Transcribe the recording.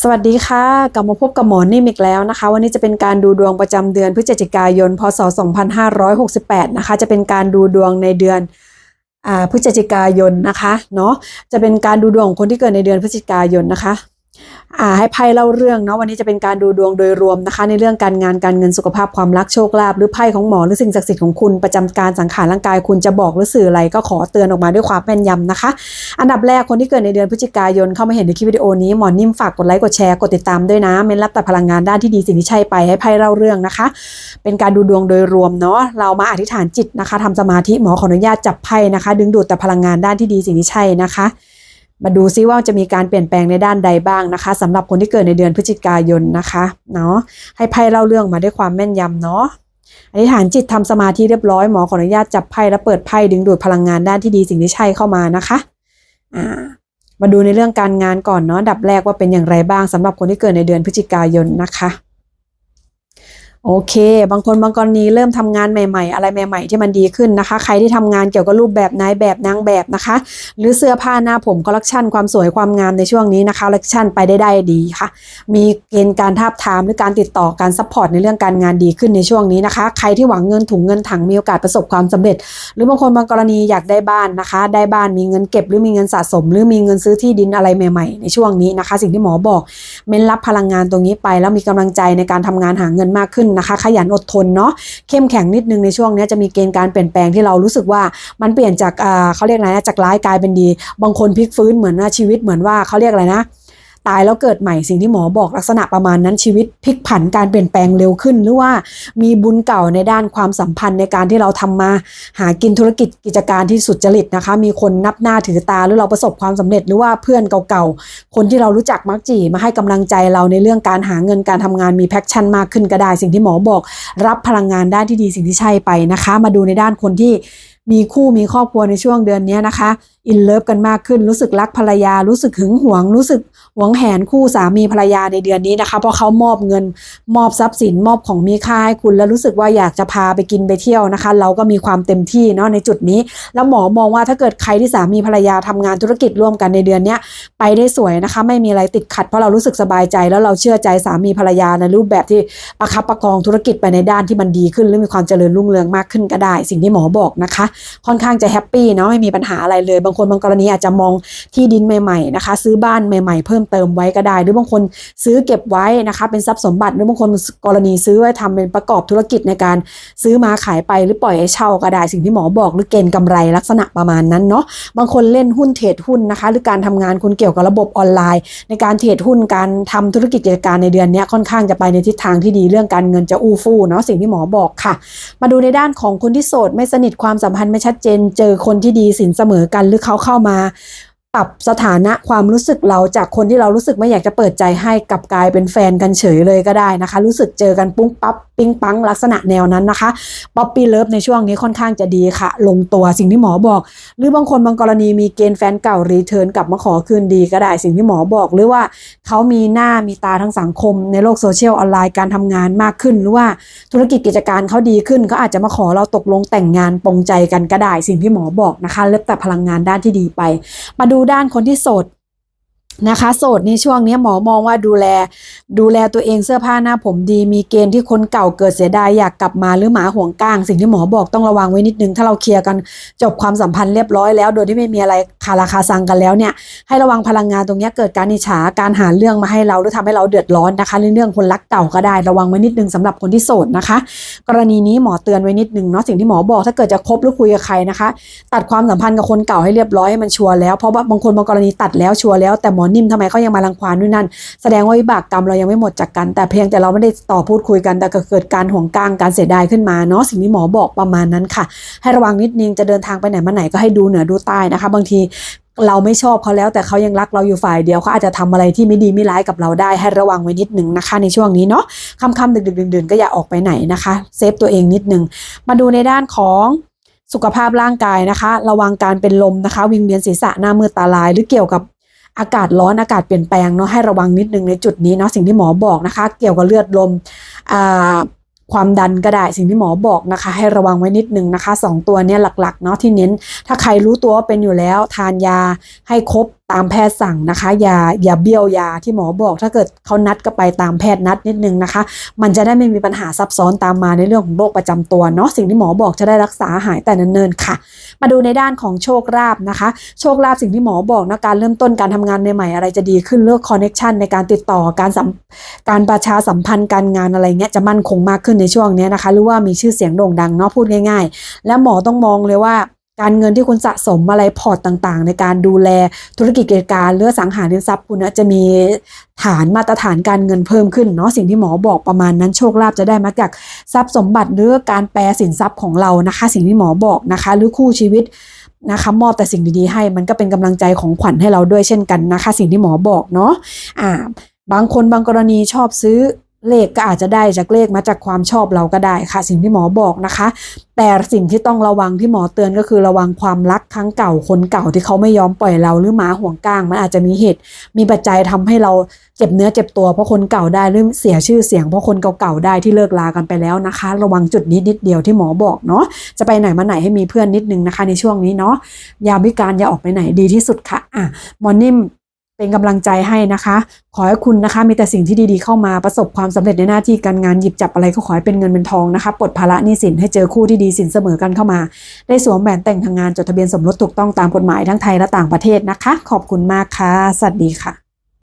สวัสดีค่ะ กลับมาพบกับหมอนิ่มอีกแล้วนะคะ วันนี้จะเป็นการดูดวงประจำเดือนพฤศจิกายน พศ 2568 นะคะ จะเป็นการดูดวงในเดือนอพฤศจิกายนนะคะ เนาะจะเป็นการดูดวงของคนที่เกิดในเดือนพฤศจิกายนนะคะ อ่าให้ไพ่เล่าเรื่องเนาะวันนี้จะเป็นการดูดวงโดยรวมนะคะ ในเรื่องการงานการเงินสุขภาพความรักโชคลาภหรือไพ่ของหมอหรือสิ่งศักดิ์สิทธิ์ของคุณประจำการสังขารร่างกายคุณจะบอกหรือสื่ออะไรก็ขอเตือนออกมาด้วยความแม่นยำนะคะ อันดับแรกคนที่เกิดในเดือนพฤศจิกายนเข้ามาเห็นในคลิปวิดีโอนี้หมอนิ่มฝากกดไลค์กดแชร์กดติดตามด้วยนะเม้นรับแต่พลังงานด้านที่ดีสิ่งที่ใช่ไปให้ไพ่เล่าเรื่องนะคะ เป็นการดูดวงโดยรวมเนาะเรามาอธิษฐานจิตนะคะทำสมาธิหมอขออนุญาตจับไพ่นะคะ ดึงดูดแต่พลังงานด้านที่ดีสิ่งที่ใช่นะคะ มาดูซิว่าจะมีการเปลี่ยนแปลงในด้านใดบ้างนะคะสำหรับคนที่เกิดในเดือนพฤศจิกายนนะคะเนาะให้ไพ่เล่าเรื่องมาด้วยความแม่นยำเนาะอธิษฐานจิตทำสมาธิเรียบร้อยหมอขออนุญาตจับไพ่และเปิดไพ่ดึงดูดพลังงานด้านที่ดีสิ่งที่ใช่เข้ามานะคะอ่ามาดูในเรื่องการงานก่อนเนาะดับแรกว่าเป็นอย่างไรบ้างสำหรับคนที่เกิดในเดือนพฤศจิกายนนะคะ โอเค บางคนบางกรณีเริ่มทำงานใหม่ๆ อะไรใหม่ ๆ ที่มันดีขึ้นนะคะ ใครที่ทำงานเกี่ยวกับรูปแบบนายแบบนางแบบนะคะ หรือเสื้อผ้าหน้าผมคอลเลคชันความสวยความงามในช่วงนี้นะคะคอลเลคชันไปได้ได้ดีค่ะ มีเกณฑ์การทาบทามหรือการติดต่อการซัพพอร์ตในเรื่องการงานดีขึ้นในช่วงนี้นะคะ ใครที่หวังเงินถุงเงินถังมีโอกาสประสบความสำเร็จ หรือบางคนบางกรณีอยากได้บ้านนะคะ ได้บ้านมีเงินเก็บหรือมีเงินสะสม หรือมีเงินซื้อที่ดินอะไรใหม่ ๆ ในช่วงนี้นะคะ สิ่งที่หมอบอกเม้นรับพลังงานตรงนี้ไป แล้วมีกำลังใจในการทำงานหาเงินมากขึ้นนะคะ ขยันอดทนเนาะเข้มแข็งนิดนึงในช่วงนี้จะมีเกณฑ์การเปลี่ยนแปลงที่เรารู้สึกว่ามันเปลี่ยนจากเขาเรียกอะไรนะจากร้ายกลายเป็นดี บางคนพลิกฟื้นเหมือนชีวิตเหมือนว่าเขาเรียกอะไรนะ ตายแล้วเกิดใหม่สิ่งที่หมอบอกลักษณะประมาณนั้นชีวิตพลิกผันการเปลี่ยนแปลงเร็วขึ้น หรือว่ามีบุญเก่าในด้านความสัมพันธ์ในการที่เราทำมาหากินธุรกิจกิจการที่สุดจริตนะคะ มีคนนับหน้าถือตาหรือเราประสบความสำเร็จหรือว่าเพื่อนเก่าๆ คนที่เรารู้จักมักจีมาให้กำลังใจเราในเรื่องการหาเงินการทำงานมีแพคชั่นมากขึ้นก็ได้ สิ่งที่หมอบอก รับพลังงานด้านที่ดีสิ่งที่ใช่ไปนะคะ มาดูในด้านคนที่มีคู่มีครอบครัวในช่วงเดือนนี้นะคะ อินเลิฟกันมากขึ้นรู้สึกรักภรรยา รู้สึกหึงหวง รู้สึกหวงแหนคู่สามีภรรยาในเดือนนี้นะคะ เพราะเขามอบเงินมอบทรัพย์สินมอบของมีค่าให้คุณ แล้วรู้สึกว่าอยากจะพาไปกินไปเที่ยวนะคะ เราก็มีความเต็มที่เนาะในจุดนี้ แล้วหมอมองว่าถ้าเกิดใครที่สามีภรรยาทำงานธุรกิจร่วมกันในเดือนนี้ไปได้สวยนะคะ ไม่มีอะไรติดขัดเพราะเรารู้สึกสบายใจ แล้วเราเชื่อใจสามีภรรยาในรูปแบบที่ประคับประคองธุรกิจไปในด้านที่มันดีขึ้นหรือมีความเจริญรุ่งเรืองมากขึ้นก็ได้ สิ่งที่หมอบอกนะคะ ค่อนข้างจะแฮปปี้เนาะไม่มีปัญหาอะไรเลยบางคนบางกรณีอาจจะมองที่ดินใหม่ๆนะคะ ซื้อบ้านใหม่ๆ เพิ่มเติมไว้ก็ได้ หรือบางคนซื้อเก็บไว้นะคะเป็นทรัพย์สมบัติหรือบางคนกรณีซื้อไว้ทำเป็นประกอบธุรกิจในการซื้อมาขายไปหรือปล่อยให้เช่าก็ได้สิ่งที่หมอบอก หรือเกณฑ์กำไรลักษณะประมาณนั้นเนาะบางคนเล่นหุ้นเทรดหุ้นนะคะ หรือการทำงานคุณเกี่ยวกับระบบออนไลน์ ในการเทรดหุ้นการทำธุรกิจกิจการในเดือนนี้ค่อนข้างจะไปในทิศทางที่ดีเรื่องการเงินจะอู้ฟู่เนาะสิ่งที่หมอบอกค่ะ มาดูในด้านของคนที่โสดไม่สนิทความสัมพันธ์ไม่ชัดเจน เจอคนที่ดีสินเสมอกันหรือเขาเข้ามา ปรับสถานะความรู้สึกเราจากคนที่เรารู้สึกไม่อยากจะเปิดใจให้กับกลายเป็นแฟนกันเฉยเลยก็ได้นะคะ รู้สึกเจอกันปุ้งปั๊บปิ้งปังลักษณะแนวนั้นนะคะป๊อปปี้เลิฟในช่วงนี้ค่อนข้างจะดีค่ะ ลงตัวสิ่งที่หมอบอก หรือบางคนบางกรณีมีเกณฑ์แฟนเก่ารีเทิร์นกลับมาขอคืนดีก็ได้สิ่งที่หมอบอก หรือว่าเขามีหน้ามีตาทั้งสังคม ในโลกโซเชียลออนไลน์การทำงานมากขึ้น หรือว่าธุรกิจกิจการเขาดีขึ้นเขาอาจจะมาขอเราตกลงแต่งงานปรงใจกันก็ได้ สิ่งที่หมอบอกนะคะเล็บแต่พลังงานด้านที่ดีไป มาดูด้านคนที่โสด นะคะโสดในช่วงนี้หมอมองว่าดูแล ดูแลตัวเองเสื้อผ้าหน้าผมดี มีเกณฑ์ที่คนเก่าเกิดเสียดายอยากกลับมาหรือหมาห่วงก้าง สิ่งที่หมอบอกต้องระวังไว้นิดนึง ถ้าเราเคลียร์กันจบความสัมพันธ์เรียบร้อยแล้ว โดยที่ไม่มีอะไรคาราคาซังกันแล้วเนี่ยให้ระวังพลังงานตรงนี้เกิดการอิจฉาการหาเรื่องมาให้เราหรือทำให้เราเดือดร้อนนะคะเรื่องคนรักเก่าก็ได้ระวังไว้นิดนึงสำหรับคนที่โสดนะคะ กรณีนี้หมอเตือนไว้นิดนึงเนาะสิ่งที่หมอบอกถ้าเกิดจะคบหรือคุยกับใครนะคะ ตัดความสัมพันธ์กับคนเก่าให้เรียบร้อยให้มันชัวร์แล้วเพราะว่าบางคนบางกรณีตัดแล้วชัวร์แล้วแต่หมอนิ่มทำไมเขายังมารังควานด้วยนั่น แสดงว่าวิบากกรรมเรายังไม่หมดจากกัน แต่เพียงแต่เราไม่ได้ต่อพูดคุยกัน แต่ก็เกิดการห่วงกลางการเสียดายขึ้นมาเนาะสิ่งที่หมอบอกประมาณนั้นค่ะ ให้ระวังนิดนึงจะเดินทางไปไหนมาไหนก็ให้ดูเหนือดูใต้นะคะ บางทีเราไม่ชอบเขาแล้วแต่เขายังรักเราอยู่ฝ่ายเดียวเขาอาจจะทำอะไรที่ไม่ดีไม่ร้ายกับเราได้ให้ระวังไว้นิดหนึ่งนะคะ ในช่วงนี้เนาะค่ำๆดึกๆดื่นๆก็อย่าออกไปไหนนะคะ เซฟตัวเองนิดหนึ่งมาดูในด้านของสุขภาพร่างกายนะคะ ระวังการเป็นลมนะคะ วิงเวียนศีรษะหน้ามืดตาลาย หรือเกี่ยวกับ อากาศร้อนอากาศเปลี่ยนแปลงเนาะให้ระวังนิดนึงในจุดนี้เนาะสิ่งที่หมอบอกนะคะ เกี่ยวกับเลือดลมอ่าความดันก็ได้สิ่งที่หมอบอกนะคะ ให้ระวังไว้นิดนึงนะคะสองตัวเนี้ยหลักๆเนาะที่เน้น ถ้าใครรู้ตัวว่าเป็นอยู่แล้วทานยาให้ครบตามแพทย์สั่งนะคะ อย่าอย่าเบี้ยวยาที่หมอบอกถ้าเกิดเขานัดก็ไปตามแพทย์นัดนิดนึงนะคะ มันจะได้ไม่มีปัญหาซับซ้อนตามมาในเรื่องของโรคประจำตัวเนาะสิ่งที่หมอบอกจะได้รักษาหายแต่เนิ่นๆค่ะ มาดูในด้านของโชคลาภนะคะ โชคลาภสิ่งที่หมอบอกนะการเริ่มต้นการทำงานใหม่ๆอะไรจะดีขึ้นเลือกคอนเน็ชันในการติดต่อการสัมการประชาสัมพันธ์การงานอะไรเงี้ยจะมั่นคงมากขึ้นในช่วงเนี้ยนะคะ หรือว่ามีชื่อเสียงโด่งดังเนาะพูดง่าย ๆ และหมอต้องมองเลยว่า การเงินที่คุณสะสมอะไรพอร์ตต่างๆ ในการดูแลธุรกิจกิจการหรือสังหาริมทรัพย์คุณจะมีฐานมาตรฐานการเงินเพิ่มขึ้นเนาะสิ่งที่หมอบอกประมาณนั้นโชคลาภจะได้มาจากทรัพย์สมบัติหรือการแปลสินทรัพย์ของเรานะคะ สิ่งที่หมอบอกนะคะ หรือคู่ชีวิตนะคะมอบแต่สิ่งดีๆให้มันก็เป็นกำลังใจของขวัญให้เราด้วยเช่นกันนะคะ สิ่งที่หมอบอกเนาะอ่าบางคนบางกรณีชอบซื้อ เลขก็อาจจะได้จากเลขมาจากความชอบเราก็ได้ค่ะ สิ่งที่หมอบอกนะคะ แต่สิ่งที่ต้องระวังที่หมอเตือนก็คือระวังความรักครั้งเก่าคนเก่าที่เขาไม่ยอมปล่อยเราหรือหมาห่วงก้าง มันอาจจะมีเหตุ มีปัจจัยทำให้เราเจ็บเนื้อเจ็บตัวเพราะคนเก่าได้หรือเสียชื่อเสียงเพราะคนเก่าๆได้ที่เลิกลากันไปแล้วนะคะ ระวังจุดนี้นิดเดียวที่หมอบอกเนาะจะไปไหนมาไหนให้มีเพื่อนนิดนึงนะคะ ในช่วงนี้เนาะยามวิการอย่าออกไปไหนดีที่สุดค่ะอะหมอนิ่ม เป็นกำลังใจให้นะคะ ขอให้คุณนะคะ มีแต่สิ่งที่ดีๆเข้ามาประสบความสำเร็จในหน้าที่การงานหยิบจับอะไรก็ขอให้เป็นเงินเป็นทองนะคะปลดภาระหนี้สินให้เจอคู่ที่ดีสินเสมอกันเข้ามา ได้สวมแหวนแต่งทางงานจดทะเบียนสมรสถูกต้องตามกฎหมายทั้งไทยและต่างประเทศนะคะ ขอบคุณมากค่ะสวัสดีค่ะ